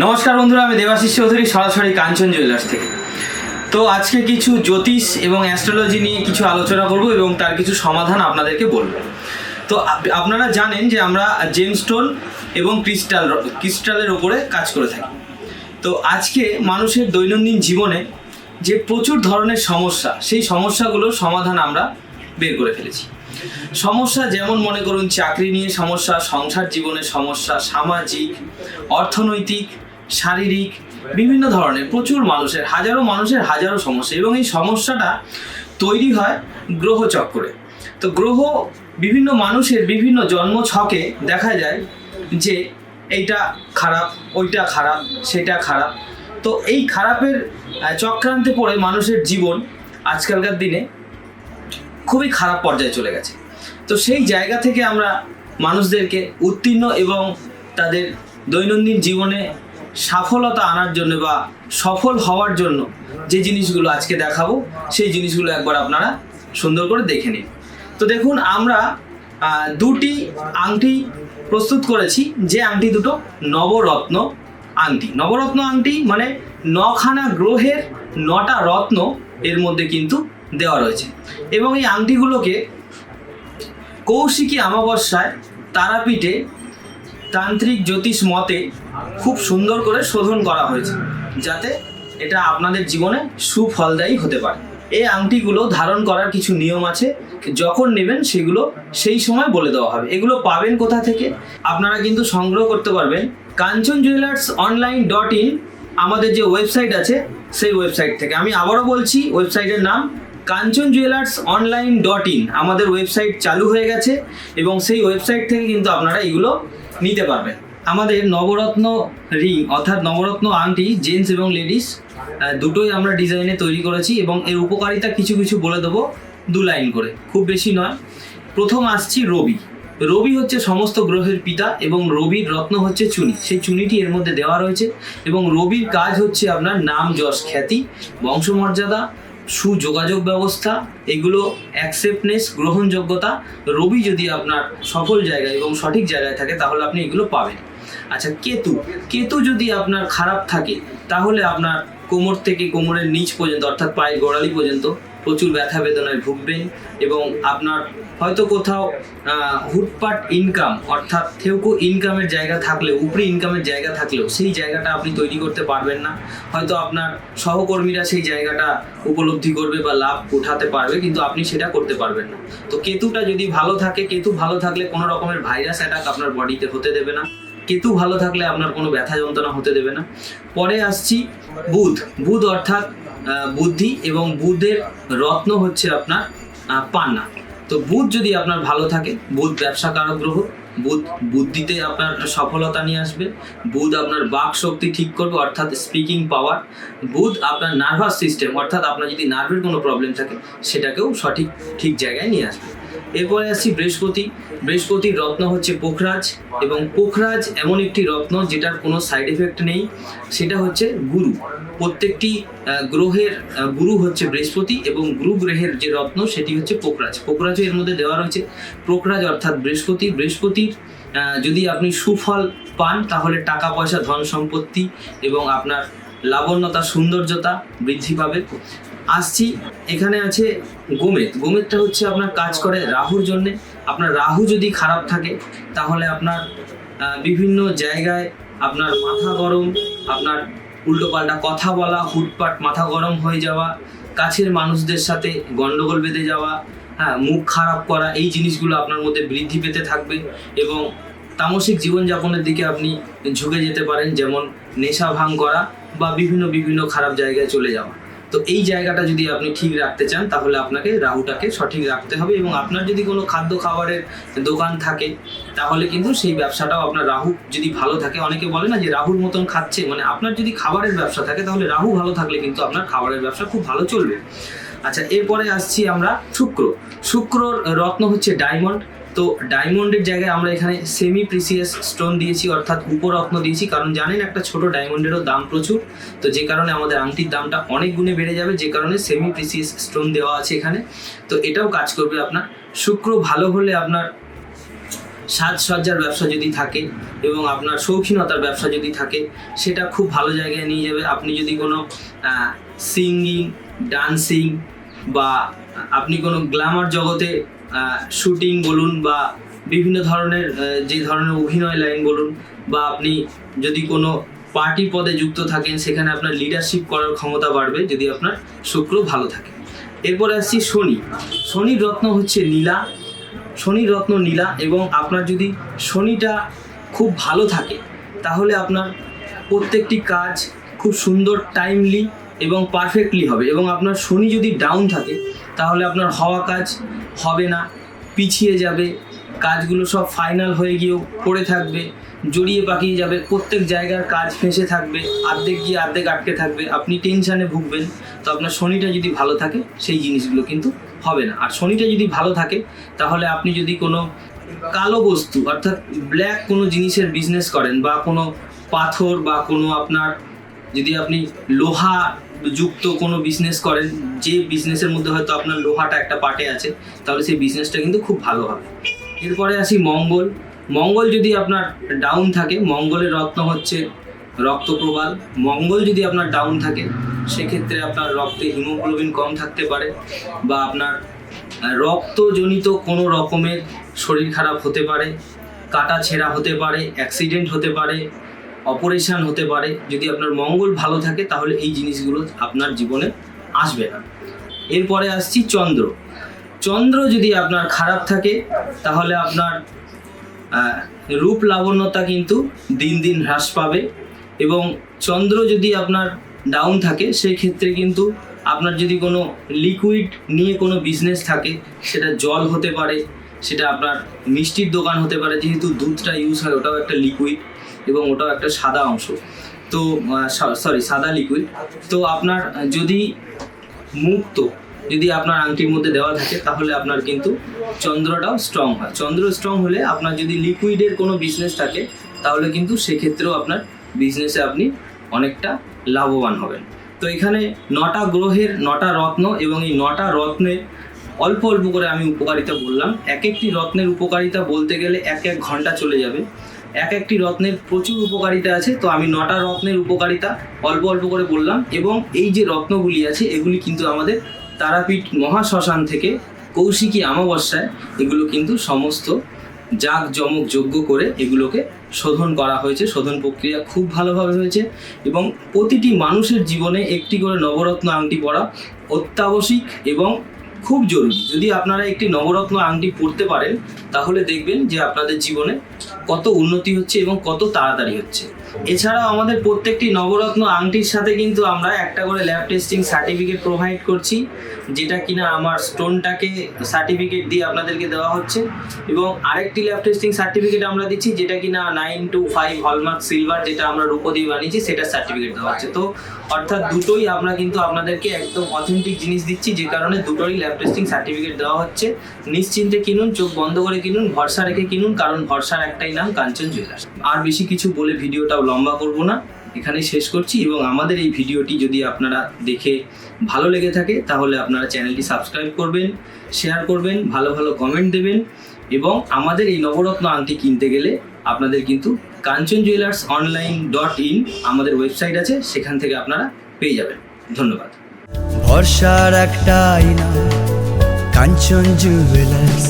নমস্কার বন্ধুরা, আমি দেবাশিস চৌধুরী, সরাসরি কাঞ্চন জুয়েলার্স থেকে। তো আজকে কিছু জ্যোতিষ এবং অ্যাস্ট্রোলজি নিয়ে কিছু আলোচনা করব এবং তার কিছু সমাধান আপনাদেরকে বলব। তো আপনারা জানেন যে আমরা জেমস্টোন এবং ক্রিস্টাল ক্রিস্টালের ওপরে কাজ করে থাকি। তো আজকে মানুষের দৈনন্দিন জীবনে যে প্রচুর ধরনের সমস্যা, সেই সমস্যাগুলোর সমাধান আমরা বের করে ফেলেছি। সমস্যা যেমন মনে করুন, চাকরি নিয়ে সমস্যা, সংসার জীবনের সমস্যা, সামাজিক, অর্থনৈতিক শারীরিক, বিভিন্ন ধরনের, প্রচুর মানুষের, হাজারো মানুষের হাজারো সমস্যা এবং এই সমস্যাটা তৈরি হয় গ্রহচক্রে তো গ্রহ বিভিন্ন মানুষের বিভিন্ন জন্ম ছকে দেখা যায় যে এইটা খারাপ, ওইটা খারাপ, সেটা খারাপ। তো এই খারাপের চক্রান্তে পড়ে মানুষের জীবন আজকালকার দিনে খুবই খারাপ পর্যায়ে চলে গেছে। তো সেই জায়গা থেকে আমরা মানুষদেরকে উত্তীর্ণ এবং তাদের দৈনন্দিন জীবনে সফলতা আনার জন্য বা সফল হওয়ার জন্য যে জিনিসগুলো আজকে দেখাবো, সেই জিনিসগুলো একবার আপনারা সুন্দর করে দেখে নিন। তো দেখুন, আমরা দুটি আংটি প্রস্তুত করেছি। যে আংটি দুটো নবরত্ন আংটি। নবরত্ন আংটি মানে নখানা গ্রহের নটা রত্ন এর মধ্যে কিন্তু দেওয়া রয়েছে। এবং এই আংটিগুলোকে কৌশিকী অমাবস্যায় তারাপীঠে তান্ত্রিক জ্যোতিষ মতে খুব সুন্দর করে শোধন করা হয়েছে, যাতে এটা আপনাদের জীবনে সুফলদায়ী হতে পারে। এই আংটিগুলো ধারণ করার কিছু নিয়ম আছে, যখন নেবেন সেগুলো সেই সময় বলে দেওয়া হবে। এগুলো পাবেন কোথা থেকে? আপনারা কিন্তু সংগ্রহ করতে পারবেন Kanchan jewellers online dot in আমাদের যে ওয়েবসাইট আছে, সেই ওয়েবসাইট থেকে। আমি আবারও বলছি ওয়েবসাইটের নাম Kanchan jewellers online dot in আমাদের ওয়েবসাইট চালু হয়ে গেছে এবং সেই ওয়েবসাইট থেকে কিন্তু আপনারা এগুলো নিতে পারবেন। আমাদের নবরত্ন রিং অর্থাৎ নবরত্ন আংটি জেন্টস এবং লেডিস দুটোই আমরা ডিজাইনে তৈরি করেছি এবং এর উপকারিতা কিছু কিছু বলে দেবো দু লাইন করে। খুব বেশি নয়। প্রথম আসছি রবি। রবি হচ্ছে সমস্ত গ্রহের পিতা এবং রবির রত্ন হচ্ছে চুনি। সেই চুনিটি এর মধ্যে দেওয়া রয়েছে এবং রবির কাজ হচ্ছে আপনার নাম, যশ, খ্যাতি, বংশমর্যাদা সুযোগাযোগ ব্যবস্থা, এগুলো অ্যাকসেপ্টনেস গ্রহণযোগ্যতা, রবি যদি আপনার সফল জায়গায় এবং সঠিক জায়গায় থাকে, তাহলে আপনি এগুলো পাবেন। আচ্ছা কেতু। কেতু যদি আপনার খারাপ থাকে, তাহলে আপনার কোমর থেকে কোমরের নিচ পর্যন্ত, অর্থাৎ পায়ের গোড়ালি পর্যন্ত প্রচুর ব্যথা বেদনায় ভুগবেন এবং আপনার হয়তো কোথাও হুটপাট ইনকাম অর্থাৎ থেউকো ইনকামের জায়গা থাকলেও, উপরি ইনকামের জায়গা থাকলেও সেই জায়গাটা আপনি তৈরি করতে পারবেন না। হয়তো আপনার সহকর্মীরা সেই জায়গাটা উপলব্ধি করবে বা লাভ উঠাতে পারবে, কিন্তু আপনি সেটা করতে পারবেন না। তো কেতুটা যদি ভালো থাকে, কেতু ভালো থাকলে কোনো রকমের ভাইরাস অ্যাটাক আপনার বডিতে হতে দেবে না। কেতু ভালো থাকলে আপনার কোনো ব্যথা যন্ত্রণা হতে দেবে না। পরে আসছি বুধ। বুধ অর্থাৎ বুদ্ধি এবং বুধের রত্ন হচ্ছে আপনার পান্না। তো বুধ যদি আপনার ভালো থাকে, বুধ ব্যবসা কারক গ্রহ, বুধ বুদ্ধিতে আপনার সফলতা নিয়ে আসবে, বুধ আপনার বাক শক্তি ঠিক করবে, অর্থাৎ স্পিকিং পাওয়ার বুধ আপনার নার্ভাস সিস্টেম অর্থাৎ আপনার যদি নার্ভের কোনো প্রবলেম থাকে, সেটাকেও সঠিক, ঠিক জায়গায় নিয়ে আসবে। এরপরে আসছি বৃহস্পতি। বৃহস্পতির রত্ন হচ্ছে পোখরাজ এবং পোখরাজ এমন একটি রত্ন যেটার কোনো সাইড এফেক্ট নেই। সেটা হচ্ছে গুরু। প্রত্যেকটি গ্রহের গুরু হচ্ছে বৃহস্পতি এবং গুরু গ্রহের যে রত্ন সেটি হচ্ছে পোখরাজ। পোখরাজ এর মধ্যে দেওয়া রয়েছে। পোখরাজ অর্থাৎ বৃহস্পতি। বৃহস্পতির যদি আপনি সুফল পান, তাহলে টাকা পয়সা, ধন সম্পত্তি এবং আপনার লাবণ্যতা, সৌন্দর্যতা বৃদ্ধি পাবে। আসছি, এখানে আছে গোমেদ। গোমেদটা হচ্ছে আপনার কাজ করে রাহুর জন্য। আপনার রাহু যদি খারাপ থাকে, তাহলে আপনার বিভিন্ন জায়গায় আপনার মাথা গরম, আপনার উল্টোপাল্টা কথা বলা, হুটপাট মাথা গরম হয়ে যাওয়া, কাছের মানুষদের সাথে গন্ডগোল বেঁধে যাওয়া হ্যাঁ মুখ খারাপ করা, এই জিনিসগুলো আপনার মধ্যে বৃদ্ধি পেতে থাকবে এবং তামসিক জীবনযাপনের দিকে আপনি ঝুঁকে যেতে পারেন, যেমন নেশা ভাঙ করা বা বিভিন্ন বিভিন্ন খারাপ জায়গায় চলে যাওয়া। তো এই জায়গাটা যদি আপনি ঠিক রাখতে চান, তাহলে আপনাকে রাহুটাকে সঠিক রাখতে হবে এবং আপনার যদি কোনো খাদ্য খাবারের দোকান থাকে, তাহলে কিন্তু সেই ব্যবসাটাও আপনার রাহু যদি ভালো থাকে, অনেকে বলে না যে রাহুর মতন খাচ্ছে মানে আপনার যদি খাবারের ব্যবসা থাকে, তাহলে রাহু ভালো থাকলে কিন্তু আপনার খাবারের ব্যবসা খুব ভালো চলবে। আচ্ছা এরপরে আসছি আমরা শুক্র। শুক্রর রত্ন হচ্ছে ডায়মন্ড তো ডায়মন্ডের জায়গায় আমরা এখানে সেমি প্রিসিয়াস স্টোন দিয়েছি, অর্থাৎ উপরত্ন দিয়েছি। কারণ জানেন, একটা ছোট ডায়মন্ডেরও দাম প্রচুর। তো যে কারণে আমাদের আংটির দামটা অনেক গুণে বেড়ে যাবে, যে কারণে সেমি প্রিসিয়াস স্টোন দেওয়া আছে এখানে। তো এটাও কাজ করবে আপনার। শুক্র ভালো হলে আপনার সাজসজ্জার ব্যবসা যদি থাকে এবং আপনার শৌখিনতার ব্যবসা যদি থাকে, সেটা খুব ভালো জায়গায় নিয়ে যাবে। আপনি যদি কোনো সিঙ্গিং ডান্সিং বা আপনি কোনো গ্ল্যামার জগতে শুটিং বলুন বা বিভিন্ন ধরনের যে ধরনের অভিনয় লাইন বলুন বা আপনি যদি কোনো পার্টি পদে যুক্ত থাকেন, সেখানে আপনার লিডারশিপ করার ক্ষমতা বাড়বে যদি আপনার শুক্র ভালো থাকে। এরপরে আসছি শনি। শনির রত্ন হচ্ছে নীলা। শনির রত্ন নীলা এবং আপনার যদি শনিটা খুব ভালো থাকে, তাহলে আপনার প্রত্যেকটি কাজ খুব সুন্দর টাইমলি এবং পারফেক্টলি হবে এবং আপনার শনি যদি ডাউন থাকে, তাহলে আপনার হওয়া কাজ হবে না, পিছিয়ে যাবে, কাজগুলো সব ফাইনাল হয়ে গিয়েও পড়ে থাকবে, জড়িয়ে পাকিয়ে যাবে, প্রত্যেক জায়গার কাজ ফেঁসে থাকবে আর্ধেক গিয়ে আর্ধেক আটকে থাকবে, আপনি টেনশানে ভুগবেন, তো আপনার শনিটা যদি ভালো থাকে, সেই জিনিসগুলো কিন্তু হবে না। আর শনিটা যদি ভালো থাকে, তাহলে আপনি যদি কোনো কালো বস্তু, অর্থাৎ ব্ল্যাক কোনো জিনিসের বিজনেস করেন বা কোনো পাথর বা কোনো আপনার, যদি আপনি লোহা যুক্ত কোনো বিজনেস করেন, যে বিজনেসের মধ্যে হয়তো আপনার লোহাটা একটা পার্টে আছে, তাহলে সেই বিজনেসটা কিন্তু খুব ভালো হবে। এরপরে আসি মঙ্গল। মঙ্গল যদি আপনার ডাউন থাকে, মঙ্গলের রত্ন হচ্ছে রক্তপ্রবাল। মঙ্গল যদি আপনার ডাউন থাকে, সেক্ষেত্রে আপনার রক্তে হিমোগ্লোবিন কম থাকতে পারে বা আপনার রক্তজনিত কোনো রকমের শরীর খারাপ হতে পারে, কাটা ছেঁড়া হতে পারে অ্যাক্সিডেন্ট হতে পারে অপারেশন হতে পারে। যদি আপনার মঙ্গল ভালো থাকে, তাহলে এই জিনিসগুলো আপনার জীবনে আসবে না। এরপরে আসছি চন্দ্র। চন্দ্র যদি আপনার খারাপ থাকে, তাহলে আপনার রূপ লাবণ্যতা কিন্তু দিন দিন হ্রাস পাবে এবং চন্দ্র যদি আপনার ডাউন থাকে, সেই ক্ষেত্রে কিন্তু আপনার যদি কোনো লিকুইড নিয়ে কোনো বিজনেস থাকে, সেটা জল হতে পারে, সেটা আপনার মিষ্টির দোকান হতে পারে, যেহেতু দুধটা ইউজ হয়, ওটাও একটা লিকুইড এবং ওটাও একটা সাদা অংশ। তো সরি সাদা লিকুইড তো আপনার, যদি মুক্ত, যদি আপনার আংটির মধ্যে দেওয়া থাকে, তাহলে আপনার কিন্তু চন্দ্রটাও স্ট্রং হয়। চন্দ্র স্ট্রং হলে আপনার যদি লিকুইডের কোনো বিজনেস থাকে, তাহলে কিন্তু সেক্ষেত্রেও আপনার বিজনেসে আপনি অনেকটা লাভবান হবেন। তো এখানে নটা গ্রহের নটা রত্ন এবং এই নটা রত্নের অল্প অল্প করে আমি উপকারিতা বললাম। এক একটি রত্নের উপকারিতা বলতে গেলে এক এক ঘণ্টা চলে যাবে। এক একটি রত্নের প্রচুর উপকারিতা আছে, তো আমি নটা রত্নের উপকারিতা অল্প অল্প করে বললাম এবং এই যে রত্নগুলি আছে, এগুলি কিন্তু আমাদের তারাপীঠ মহাশ্মশান থেকে কৌশিকী অমাবস্যায় এগুলো কিন্তু সমস্ত জাগ জমক যোগ্য করে এগুলোকে শোধন করা হয়েছে, শোধন প্রক্রিয়া খুব ভালোভাবে হয়েছে এবং প্রতিটি মানুষের জীবনে একটি করে নবরত্ন আংটি পরা অত্যাবশ্যিক এবং খুব জরুরি। যদি আপনারা একটি নবরত্ন আংটি পরতে পারেন, তাহলে দেখবেন যে আপনাদের জীবনে কত উন্নতি হচ্ছে এবং কত তাড়াতাড়ি হচ্ছে। এছাড়াও আমাদের প্রত্যেকটি নবরত্ন আংটির সাথে কিন্তু আমরা একটা করে ল্যাব টেস্টিং সার্টিফিকেট প্রোভাইড করছি, যেটা কিনা আমার স্টোনটাকে সার্টিফিকেট দিয়ে আপনাদেরকে দেওয়া হচ্ছে। এবং আরেকটি ল্যাব টেস্টিং সার্টিফিকেট আমরা দিচ্ছি, যেটা কিনা nine two five hallmark silver যেটা আমরা রূপো দিয়ে বানিয়েছি, সেটা সার্টিফিকেট দেওয়া হচ্ছে। তো অর্থাৎ দুটোই আমরা কিন্তু আপনাদেরকে একদম অথেন্টিক জিনিস দিচ্ছি, যে কারণে দুটোরই ল্যাব টেস্টিং সার্টিফিকেট দেওয়া হচ্ছে। নিশ্চিন্তে কিনুন, চোখ বন্ধ করে কিনুন, ভরসা রেখে কিনুন, কারণ ভরসার একটাই নাম কাঞ্চন জুয়েলার্স আর বেশি কিছু বলে ভিডিওটাও লম্বা করব না। এখানেই শেষ করছি এবং আমাদের এই ভিডিওটি যদি আপনারা দেখে ভালো লেগে থাকে, তাহলে আপনারা চ্যানেলটি সাবস্ক্রাইব করবেন, শেয়ার করবেন, ভালো ভালো কমেন্ট দেবেন এবং আমাদের এই নবরত্ন আংটি কিনতে গেলে আপনাদের কিন্তু Kanchan jewellers online dot in আমাদের ওয়েবসাইট আছে, সেখান থেকে আপনারা পেয়ে যাবেন। ধন্যবাদ। ভরসার একটা কাঞ্চন জুয়েলার্স